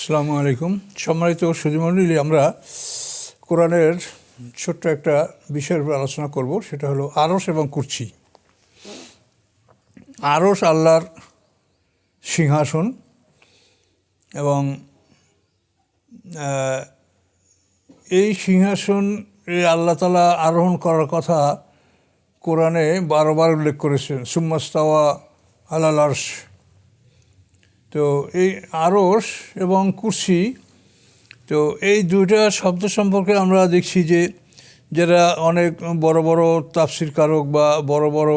আসসালামু আলাইকুম। সম্মানিত সুধীমণ্ডলী, আমরা কোরআনের ছোট্ট একটা বিষয়ের উপর আলোচনা করব, সেটা হলো আরস এবং কুর্চি আরস আল্লাহর সিংহাসন এবং এই সিংহাসন আল্লাহ তালা আরোহণ করার কথা কোরআনে বারবার উল্লেখ করেছেন। সুম্মাস্তাওয়া আলাল আরশ। তো এই আরস এবং কুর্সি, তো এই দুইটা শব্দ সম্পর্কে আমরা দেখছি যে যারা অনেক বড় বড় তাফসির কারক বা বড় বড়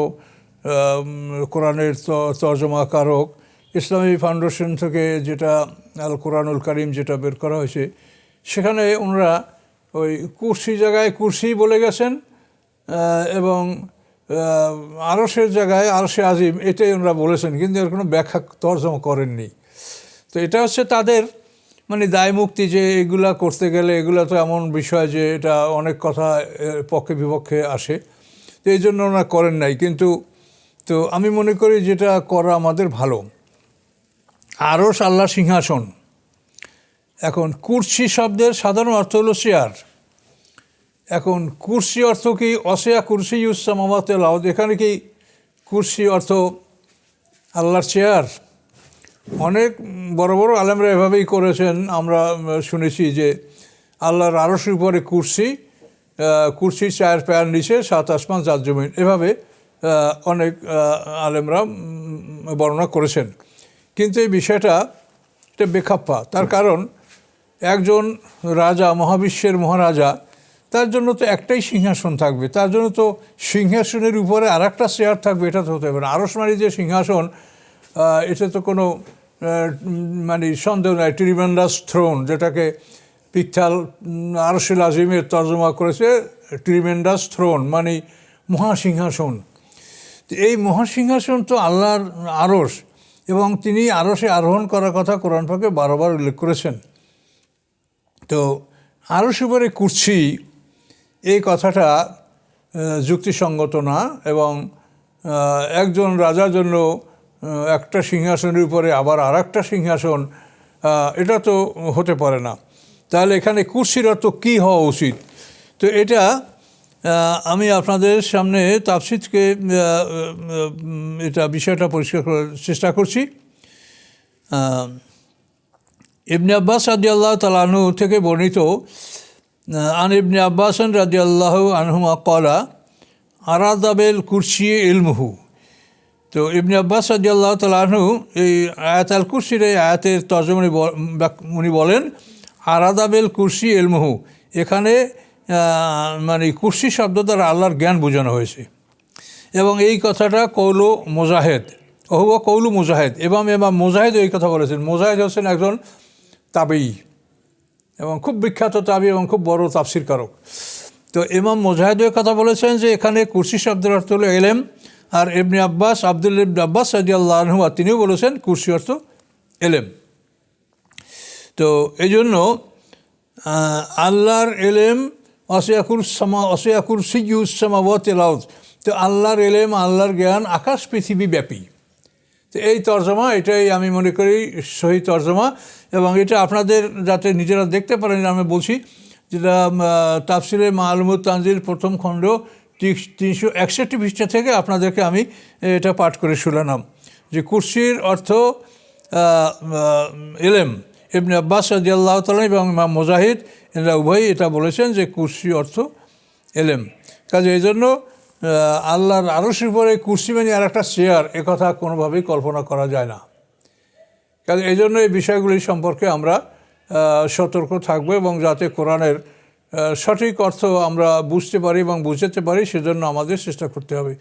কোরআনের তর্জমা কারক ইসলামী ফাউন্ডেশন থেকে যেটা আল কোরআনুল কারিম যেটা বের করা হয়েছে, সেখানে ওনারা ওই কুর্সি জায়গায় কুর্সি বলে গেছেন এবং আরসের জায়গায় আরসে আজিম, এটাই ওনারা বলেছেন, কিন্তু এর কোনো ব্যাখ্যা তর্জমা করেননি। তো এটা হচ্ছে তাদের মানে দায় মুক্তি যে এগুলা করতে গেলে এগুলা তো এমন বিষয় যে এটা অনেক কথা পক্ষে বিপক্ষে আসে। তো এই জন্য ওনারা করেন নাই, কিন্তু তো আমি মনে করি যেটা করা আমাদের ভালো। আরস আল্লাহ সিংহাসন। এখন কুর্সি শব্দের সাধারণ অর্থ হলো চেয়ার। এখন কুর্সি অর্থ কি? অসেয়া কুর্সি ইউসামাতে লাউদ এখানে কি কুর্সি অর্থ আল্লাহর চেয়ার? অনেক বড় বড় আলেমরা এভাবেই করেছেন। আমরা শুনেছি যে আল্লাহর আরশের উপরে কুর্সি কুর্সি চায়ের পায়ের নিচে সাত আসমান চার জমিন। এভাবে অনেক আলেমরা বর্ণনা করেছেন। কিন্তু এই বিষয়টা এটা বেখাপ্পা। তার কারণ, একজন রাজা, মহাবিশ্বের মহারাজা তার জন্য তো একটাই সিংহাসন থাকবে, তার জন্য তো সিংহাসনের উপরে আর একটা চেয়ার থাকবে, এটা তো হতে পারে। আরসমারি যে সিংহাসন এটা তো কোনো মানে সন্দেহ নয় ট্রিমেন্ডাস থ্রোন যেটাকে পিকথাল আরসিল আজিমের তর্জমা করেছে ট্রিমেন্ডাস থ্রোন মানে মহাসিংহাসন। এই মহাসিংহাসন তো আল্লাহর আরস এবং তিনি আরসে আরোহণ করার কথা কোরআন পাকে বারবার উল্লেখ করেছেন। তো আরস উপরে কুর্সি এই কথাটা যুক্তিসঙ্গত না এবং একজন রাজার জন্য একটা সিংহাসনের উপরে আবার আর একটা সিংহাসন এটা তো হতে পারে না। তাহলে এখানে কুর্সির অর্থ কী হওয়া উচিত? তো এটা আমি আপনাদের সামনে উম, এটা বিষয়টা পরিষ্কার করার চেষ্টা করছি। ইবনে আব্বাস রাজি আল্লাহ তালাহু থেকে বর্ণিত আহ, আন ইবনে আব্বাসন রাজি আল্লাহ আনহুমা কলা আরাদাবেল কুরসি ইলমুহু। তো ইবনে আব্বাস রাজি আল্লাহ তালাহু এই আয়াত আল কুরসির এই আয়াতের তর্জমনি উনি বলেন আরাদাবেল কুরসি ইলমুহু। এখানে মানে কুরসি শব্দ দ্বারা আল্লাহর জ্ঞান বোঝানো হয়েছে। এবং এই কথাটা কৌলু মোজাহেদ অহুয়া কৌলু মুজাহেদ এবং এবার মোজাহেদ এই কথা বলেছেন। মোজাহেদ হচ্ছেন একজন তাবেই। এবং খুব বিখ্যাত তাবি এবং খুব বড় তাফসির কারক তো ইমাম মোজাহেদ কথা বলেছেন যে এখানে কুরসি শব্দের অর্থ হলো এলেম। আর ইবনে আব্বাস, আব্দুল ইবনে আব্বাস আল্লাহ তিনিও বলেছেন কুরসি অর্থ এলেম। তো এই জন্য আল্লাহর এলেম, অসিয়াকুর সামা, অসিয়াকুর সিজুস সামাওয়াত লাউদ তো আল্লাহর এলেম, আল্লাহর জ্ঞান আকাশ পৃথিবী ব্যাপী তো এই তর্জমা, এটাই আমি মনে করি সহি তর্জমা এবং এটা আপনাদের যাতে নিজেরা দেখতে পারেন আমি বলছি যেটা তাফসিরে মালমুদ তানজির প্রথম খণ্ড তিনশো একষট্টি পৃষ্ঠা থেকে আপনাদেরকে আমি এটা পাঠ করে শুনালাম যে কুর্সির অর্থ এলেম। ইবনে আব্বাস রাজি আল্লাহ এবং ইমাম মুজাহিদ, এরা উভয়ই এটা বলেছেন যে কুর্সি অর্থ এলেম। কাজে এই জন্য আল্লাহর আরশের উপরে কুর্সি মানে আর একটা চেয়ার কথা কোনোভাবেই কল্পনা করা যায় না। কাজে এই জন্য এই বিষয়গুলি সম্পর্কে আমরা সতর্ক থাকব এবং যাতে কোরআনের সঠিক অর্থ আমরা বুঝতে পারি এবং বুঝতে পারি, সেজন্য আমাদের চেষ্টা করতে হবে।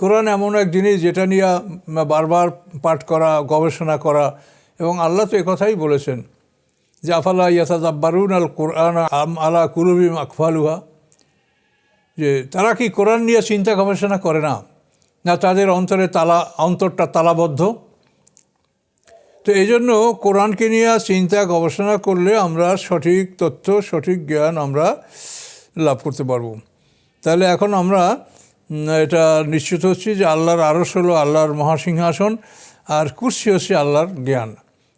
কোরআন এমন এক জিনিস যেটা নিয়ে বারবার পাঠ করা, গবেষণা করা এবং আল্লাহ তো কথাই বলেছেন যে, আফালা ইয়াতাদাব্বারুন আল কোরআন আম আলা কুলুবিম আকফালুহা? যে তারা কি কোরআন নিয়ে চিন্তা গবেষণা করে না? না তাদের অন্তরে তালা, অন্তরটা তালাবদ্ধ? তো এই জন্য কোরআনকে নিয়ে চিন্তা গবেষণা করলে আমরা সঠিক তথ্য, সঠিক জ্ঞান আমরা লাভ করতে পারব। তাহলে এখন আমরা এটা নিশ্চিত হচ্ছি যে আল্লাহর আরস হলো আল্লাহর মহাসিংহাসন, আর কুর্সি হচ্ছে আল্লাহর জ্ঞান।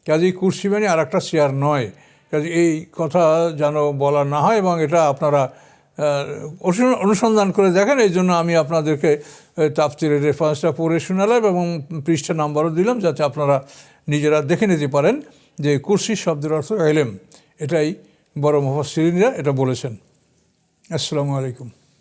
কাজেই কুর্সি মানে আর একটা চেয়ার নয়। কাজে এই কথা যেন বলা না হয় এবং এটা আপনারা অনুসন্ধান- করে দেখেন, এই জন্য আমি আপনাদেরকে তাফতিরের রেফারেন্সটা পড়ে শোনালাম এবং পৃষ্ঠা নাম্বারও দিলাম যাতে আপনারা নিজেরা দেখে নিতে পারেন যে কুর্সি শব্দের অর্থ এলেম। এটাই বড় মুফাসসিরিনরা এটা বলেছেন। আসসালামু আলাইকুম।